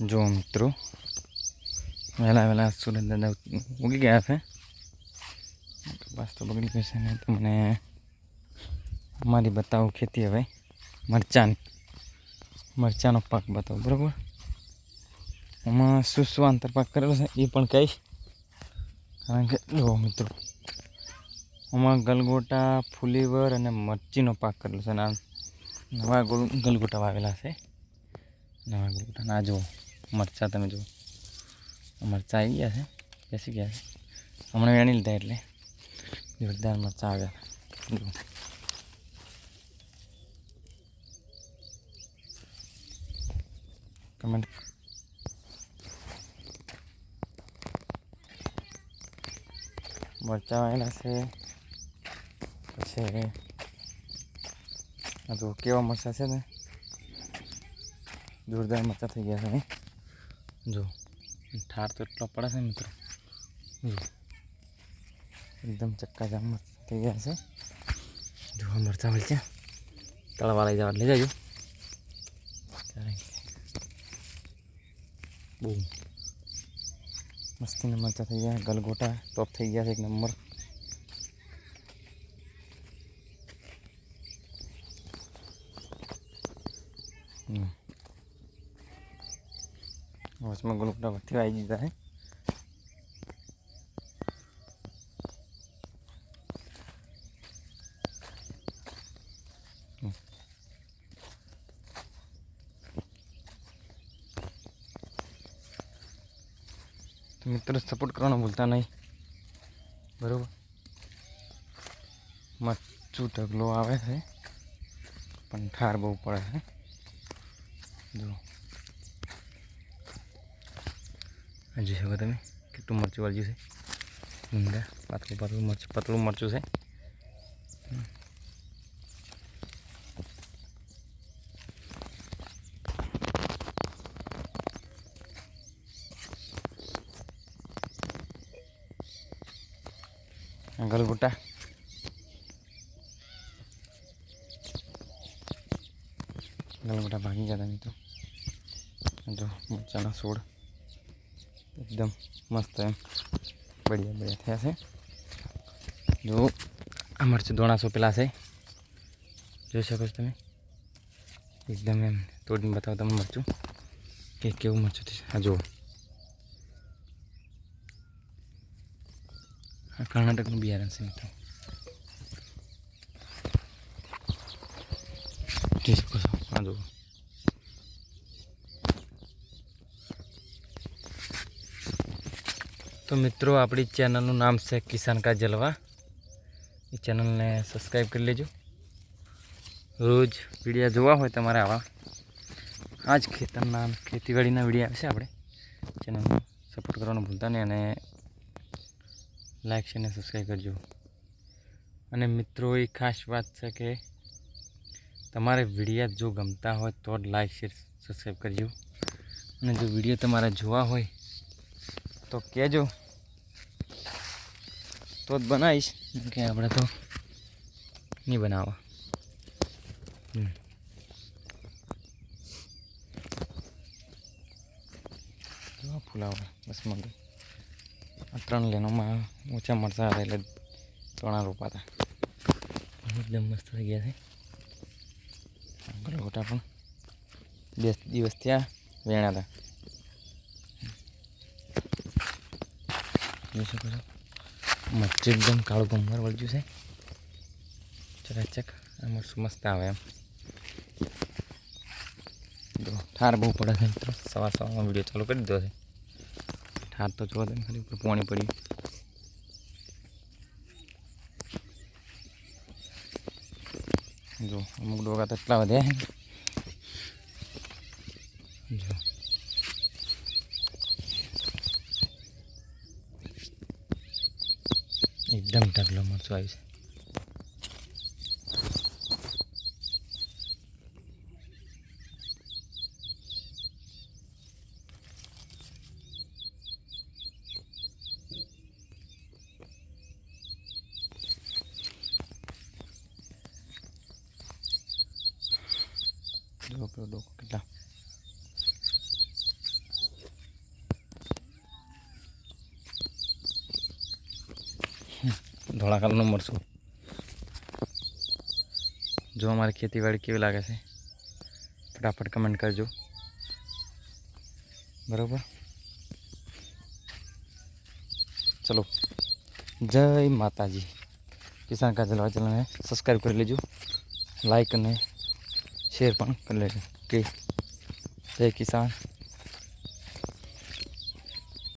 જો મિત્રો, વહેલા વહેલા સુરત દાદા ઉગી ગયા છે. બસ તો બગડી ગયું છે ને તમને અમારી બતાવું ખેતી હવે. મરચાંની મરચાંનો પાક બતાવો, બરાબર? એમાં શું શું આંતર પાક કરેલો છે એ પણ કહીશ. કારણ કે જો મિત્રો, આમાં ગલગોટા, ફુલીવર અને મરચીનો પાક કરેલો છે અને નવા ગોલ ગલગોટા વાવેલા છે. નવા ગલગોટા ના જુઓ મરચાં તમે જુઓ મરચાં આવી ગયા છે બેસી ગયા છે હમણાં વેણી લીધા એટલે જોરદાર મરચાં આવ્યા જુઓ કમેન્ટ મરચાં આવેલા છે પછી આ જો કેવા મરચાં છે ને જોરદાર મરચાં થઈ ગયા છે અહીં. જો ઠાર તો એટલો પડે છે મિત્રો જો એકદમ ચક્કાજામ મરચાં થઈ ગયા છે જો આ મરચાં મરચાં તળવા લઈ જવા લઈ જાજો કારણ કે બહુ મસ્તીના મરચાં થઈ ગયા ગલગોટા ટોપ થઈ ગયા છે એક નંબર હમ. વચમાં ગલગોટા વધી આવી દીધા છે હમ. તો મિત્રો સપોર્ટ કરવાનો ભૂલતા નહીં બરાબર મરચું ઢગલો આવે છે પણ ઠાર બહુ પડે છે જો જોઈ શકો તમે કેટલું મરચું વાળ્યું છે ઊંડા પાતળું પાતળું મરચું પતળું મરચું છે ગલગોટા ગલગોટા ભાગી ગયા તમે તો જો મરચાના છોડ એકદમ મસ્ત એમ બઢિયા બઢિયા થયા છે જો આ મરચું દોણાસો પેલા છે જોઈ શકો છો તમે એકદમ એમ તોડીને બતાવો તમે મરચું કે કેવું મરચું છે આ જુઓ આ કર્ણાટકનું બિયારણ છે મિત્રો જોઈ શકો છો આ જુઓ તો મિત્રો, આપણી ચેનલનું નામ છે કિસાન કા જલવા. એ ચેનલને સબસ્ક્રાઈબ કરી લેજો. રોજ વિડીયા જોવા હોય તમારે આવા. આ જ ખેતરના ખેતીવાડીના વીડિયો આવશે આપણે. ચેનલને સપોર્ટ કરવાનું ભૂલતા નહીં અને લાઈક છે અને સબસ્ક્રાઈબ કરજો. અને મિત્રો, એ ખાસ વાત છે કે તમારે વિડીયા જો ગમતા હોય તો જ લાઈક શેર સબસ્ક્રાઈબ કરજો. અને જો વીડિયો તમારે જોવા હોય તો કહેજો તો જ બનાવીશ. કે આપણે તો નહીં બનાવવા. કેવા ફૂલાવા બસ મગર આ ત્રણ લેનોમાં ઓછા મળતા હતા એટલે ત્રણા રોપાતા એકદમ મસ્ત થઈ ગયા છે. ગલગોટા પણ. બે દિવસ ત્યાં વેણા હતા. જોઈ શકો છો મરચું એકદમ કાળું ગમર વળગ્યું છે ચકાચક આ મરચું મસ્ત આવે એમ જો ઠાર બહુ પડે છે મિત્રો સવાર સવારમાં વિડીયો ચાલુ કરી દીધો છે ઠાર તો જોવા તમે ખાલી ઉપર પાણી પડ્યું જો અમુક ડોગા તો એટલા વધ્યા છે એકદમ ઢગલો મરચું આવ્યું છે જો પેલો ડોકો કેટલા ધોળા કલરનું મરચું જો અમારી ખેતીવાડી કેવી લાગે છે ફટાફટ કમેન્ટ કરજો બરાબર ચલો જય માતાજી કિસાન કાજલવા ચેનલને સબસ્ક્રાઈબ કરી લેજો લાઈક અને શેર પણ કરી લેજો કે જય કિસાન